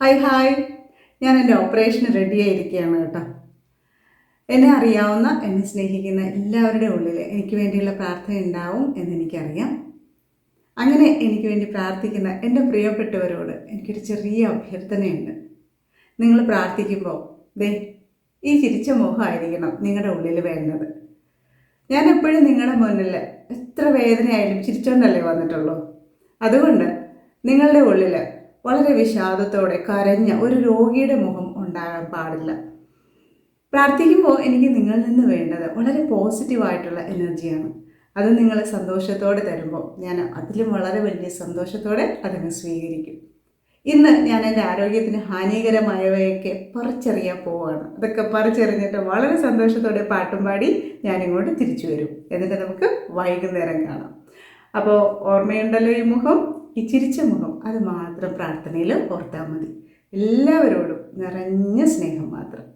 Hi hi ഞാൻ എന്റെ ഓപ്പറേഷന് റെഡിയായിരിക്കുകയാണ് കേട്ടോ. എന്നെ അറിയാവുന്ന എന്നെ സ്നേഹിക്കുന്ന എല്ലാവരുടെ ഉള്ളിൽ എനിക്ക് വേണ്ടിയുള്ള പ്രാർത്ഥന ഉണ്ടാവും എന്നെനിക്കറിയാം അങ്ങനെ എനിക്ക് വേണ്ടി പ്രാർത്ഥിക്കുന്ന എന്റെ പ്രിയപ്പെട്ടവരോട് എനിക്കൊരു ചെറിയ അഭ്യർത്ഥനയുണ്ട്. നിങ്ങൾ പ്രാർത്ഥിക്കുമ്പോൾ ദേ ഈ ചിരിച്ച മുഖമായിരിക്കണം നിങ്ങളുടെ ഉള്ളിൽ വേണ്ടത്. ഞാൻ എപ്പോഴും നിങ്ങളുടെ മുന്നിൽ എത്ര വേദനയായാലും ചിരിച്ചോണ്ടല്ലേ വന്നിട്ടുള്ളൂ. അതുകൊണ്ട് നിങ്ങളുടെ ഉള്ളിൽ വളരെ വിഷാദത്തോടെ കരഞ്ഞ ഒരു രോഗിയുടെ മുഖം ഉണ്ടാകാൻ പാടില്ല. പ്രാർത്ഥിക്കുമ്പോൾ എനിക്ക് നിങ്ങളിൽ നിന്ന് വേണ്ടത് വളരെ പോസിറ്റീവായിട്ടുള്ള എനർജിയാണ് അത് നിങ്ങൾ സന്തോഷത്തോടെ തരുമ്പോൾ ഞാൻ അതിലും വളരെ വലിയ സന്തോഷത്തോടെ അതിനെ സ്വീകരിക്കും. ഇന്ന് ഞാൻ എന്റെ ആരോഗ്യത്തിന് ഹാനികരമായവയൊക്കെ പറിച്ചെറിയാൻ പോവുകയാണ്. അതൊക്കെ പറിച്ചെറിഞ്ഞിട്ട് വളരെ സന്തോഷത്തോടെ പാട്ടും പാടി ഞാനിങ്ങോട്ട് തിരിച്ചു വരും. എന്നിട്ട് നമുക്ക് വൈകുന്നേരം കാണാം. അപ്പോൾ ഓർമ്മയുണ്ടല്ലോ ഈ മുഖം? ഈ ചിരിച്ച മുഖം അത് മാത്രം പ്രാർത്ഥനയിൽ ഓർത്താൽ മതി. എല്ലാവരോടും നിറഞ്ഞ സ്നേഹം മാത്രം.